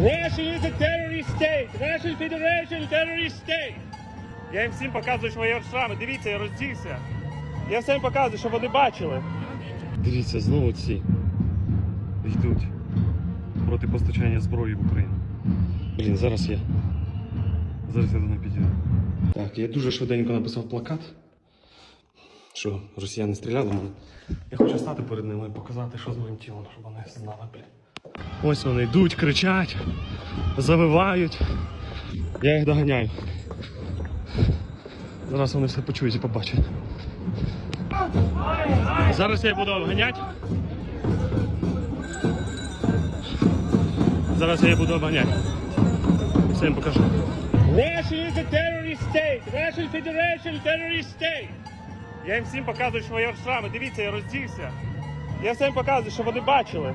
Russia is a terrorist state. Russian Federation terrorist state. Я їм всім показую свої шрами. Дивіться, я роздівся. Я всім показую, щоб вони бачили. Дивіться, знову ці йдуть проти постачання зброї в Україну. Блін, зараз я. Зараз я до них підійду. Так, я дуже швиденько написав плакат, що росіяни стріляли в мене. Я хочу стати перед ними і показати, що з моїм тілом, щоб вони знали, блін. Ось вони йдуть, кричать, завивають. Я їх доганяю. Зараз вони все почують і побачать. Зараз я буду обганяти. Зараз я їх буду обганяти. Все їм покажу. Russia is a terrorist state. Russian Federation terrorist state. Я їм всім показую свої шрами. Дивіться, я роздівся. Я всім показую, щоб вони бачили.